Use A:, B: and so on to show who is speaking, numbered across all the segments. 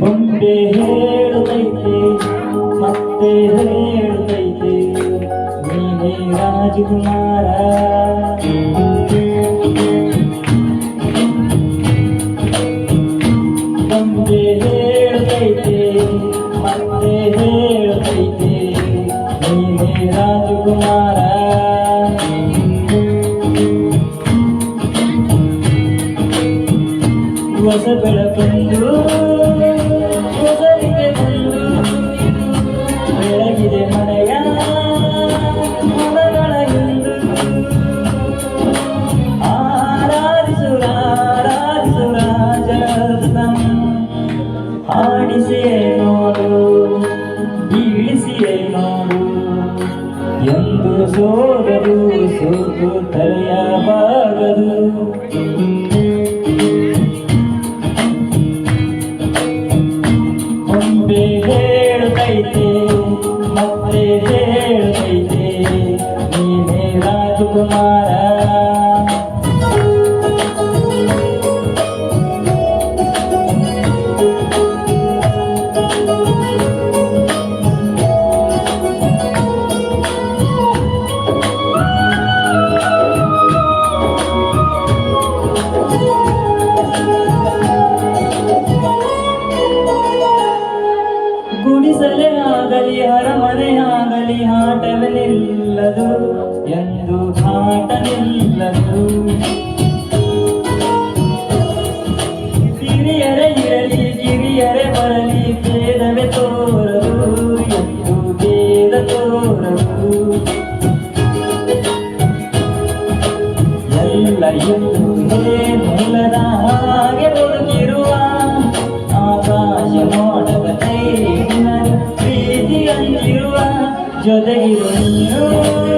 A: ಗೊಂಬೆ ಹೇಳುತ್ತೈತೆ ಮತ್ತೆ ಹೇಳುತ್ತೈತೆ ನೀನೇ ರಾಜಕುಮಾರ. ಗೊಂಬೆ ಹೇಳುತ್ತೈತೆ ಮತ್ತೆ ಹೇಳುತ್ತೈತೆ ಹೊಸ ಬೆಳಕೊಂದು ಹೊಸರಿಗೆ ಬಂದು ಬೆಳಗಿದೆ ಮನೆಯ ಮನಗಳ ಇಂದು ಆರಾಧಿಸು ಎಂದು ಸೋಗದು ಸೋತು ಗೊಂಬೆ ರಾಜಕುಮಾರ ಆಟ ನಿಲ್ಲದು ಹಿರಿಯರೇ ಇರಲಿ ಕಿರಿಯರೇ ಬರಲಿ, ಭೇದವೇ ತೋರಲು ಎಂದು ಭೇದ ತೋರಲು ಎಲ್ಲ ಎಂದು ಮೂಲದ ಹಾಗೆ ಬದುಕಿರುವ ಆಕಾಶ ನೋಡದ ಕೈ ಪ್ರೀತಿಯಲ್ಲಿರುವ ಅಂದಿರುವ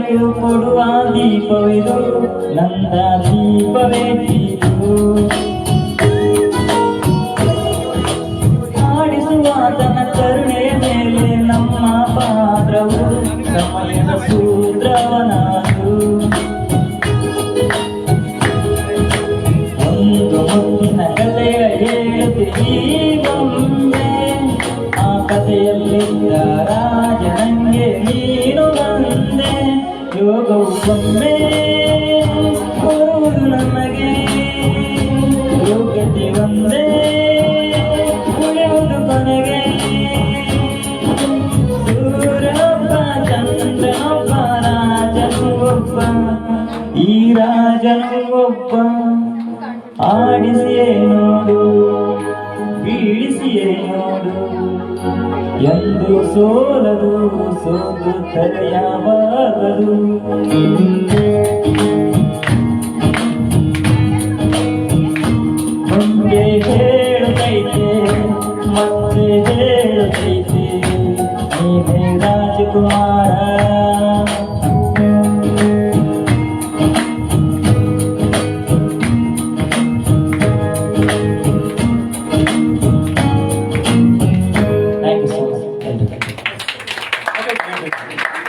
A: ಬೆಳಕು ಕೊಡುವ ದೀಪವಿದು, ನಂದ ದೀಪವೇ ದೀಪು ಆಡಿಸುವ ತನ್ನ ಕರುಣೆ ಮೇಲೆ ನಮ್ಮ ಪಾತ್ರವು ಕಮಲಿನ ಸೂತ್ರವನಾದು ಒಂದು ಮುಂದಿನ ಕಥೆಯ ಹೇಳುತ್ತೀ ಆ ಕಥೆಯಲ್ಲಿದ್ದ ಯೋಗವು ಬರುವುದು ನಮಗೆ. ಯೋಗ್ಯತೆ ಒಂದೇ ಉಳಿಯುವುದು ಕೊನೆಗೆ. ಸೂರ್ಯನೊಬ್ಬ ಚಂದ್ರನೊಬ್ಬ ರಾಜನು ಈ ರಾಜನು ಒಬ್ಬ ಆಡಿಸಿಯೇ ನೋಡು, ಬೀಳಿಸಿಯೇ ನೋಡು. ಎಂದು ಸೋಲದು ಸೋಲು ತಲೆಯಬಾರದು